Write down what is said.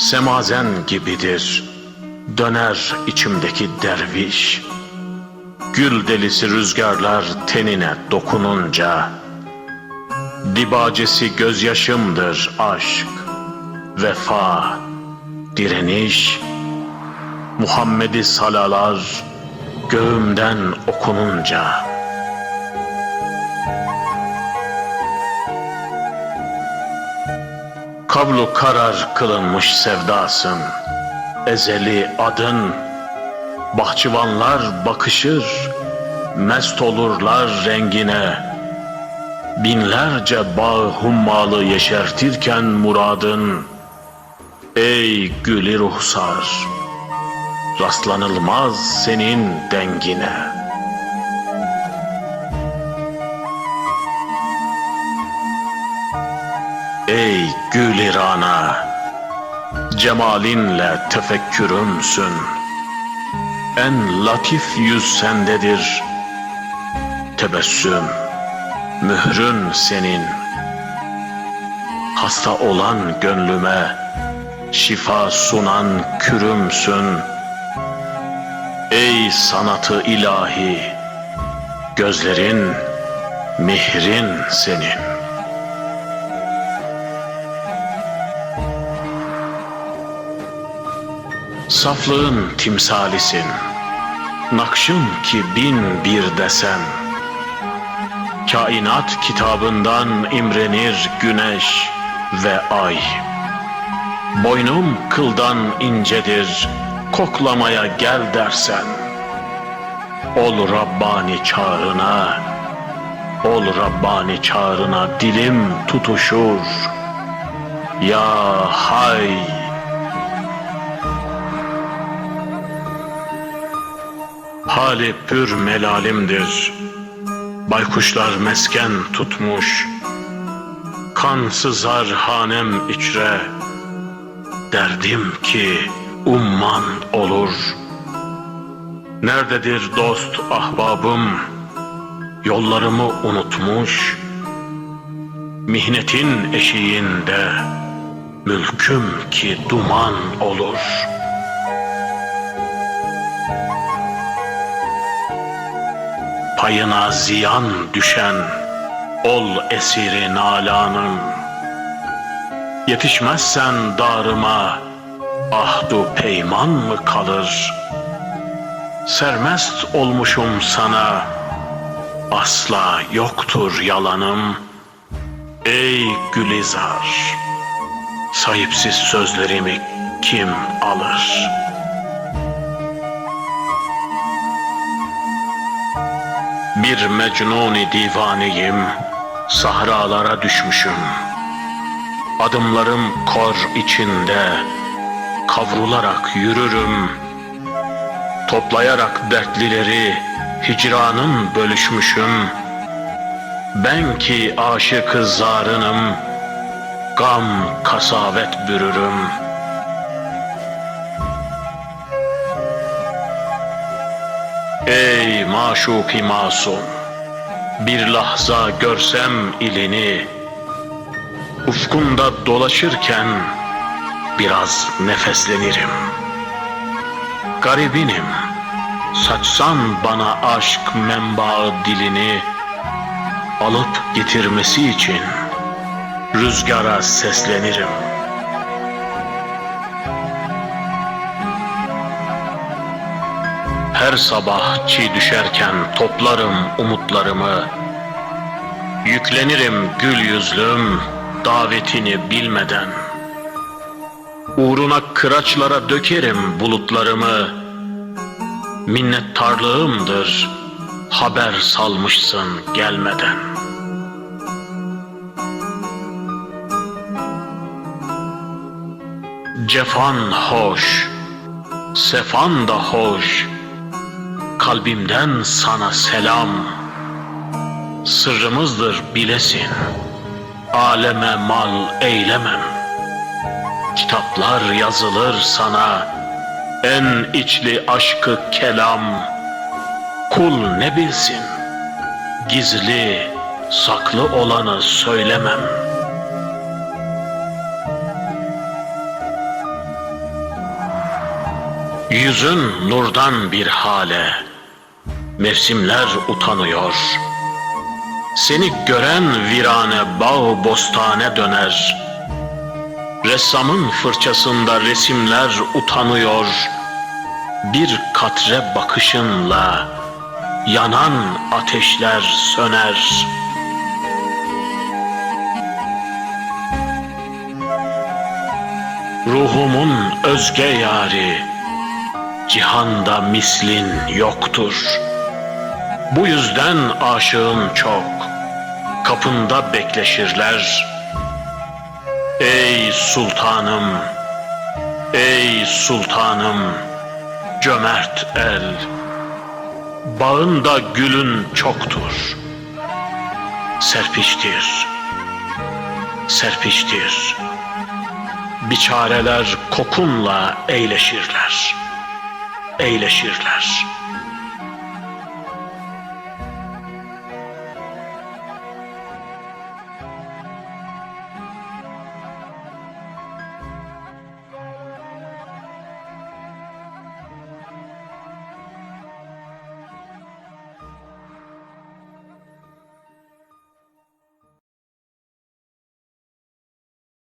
Semazen gibidir döner içimdeki derviş. Gül delisi rüzgarlar tenine dokununca Dibacesi gözyaşımdır aşk, vefa, direniş Muhammed'i salalar göğümden okununca Kablu karar kılınmış sevdasın. Ezeli adın. Bahçıvanlar bakışır Mest olurlar rengine. Binlerce bağ hummalı yeşertirken muradın. Ey gülü ruhsar Rastlanılmaz senin dengine Ey gül rana Cemalinle tefekkürümsün. En latif yüz sendedir Tebessüm Mührün senin. Hasta olan gönlüme Şifa sunan kürümsün. Ey sanatı ilahi Gözlerin Mihrin senin Saflığın timsalisin Nakşın ki bin bir desen. Kainat kitabından imrenir güneş ve ay. Boynum kıldan incedir Koklamaya gel dersen. Ol Rabbani çağrına Ol Rabbani çağrına dilim tutuşur. Ya hay Hali pür melalimdir. Baykuşlar mesken tutmuş. Kan sızar hanem içre. Derdim ki umman olur. Nerededir dost ahbabım? Yollarımı unutmuş. Mihnetin eşiğinde Mülküm ki duman olur.'' Payına ziyan düşen ol esiri nalanın Yetişmezsen darıma ahdu peyman mı kalır? Sermest olmuşum sana asla yoktur yalanım. Ey Gülizar sahipsiz sözlerimi kim alır?'' Bir mecnuni divaneyim, sahralara düşmüşüm. Adımlarım kor içinde, kavrularak yürürüm. Toplayarak dertlileri, hicranın bölüşmüşüm. Ben ki aşık zarınım, gam kasavet bürürüm.'' Maşuki masum. Bir lahza görsem ilini Ufkunda dolaşırken Biraz nefeslenirim. Garibinim Saçsan bana aşk menbaı dilini Alıp getirmesi için Rüzgara seslenirim Her sabah çiğ düşerken toplarım umutlarımı. Yüklenirim gül yüzlüm davetini bilmeden. Uğruna kıraçlara dökerim bulutlarımı. Minnettarlığımdır haber salmışsın gelmeden. Cefan hoş, sefan da hoş kalbimden sana selam. Sırrımızdır bilesin. Aleme mal eylemem. Kitaplar yazılır sana. En içli aşkı kelam. Kul ne bilsin? Gizli, saklı olanı söylemem. Yüzün nurdan bir hale, mevsimler utanıyor. Seni gören virane bağ bostane döner. Ressamın fırçasında resimler utanıyor. Bir katre bakışınla yanan ateşler söner. Ruhumun özge yari, cihanda mislin yoktur. Bu yüzden aşığın çok, kapında bekleşirler. Ey sultanım, ey sultanım, cömert el, bağında gülün çoktur. Serpiştir, serpiştir. Biçareler kokunla eyleşirler, eyleşirler.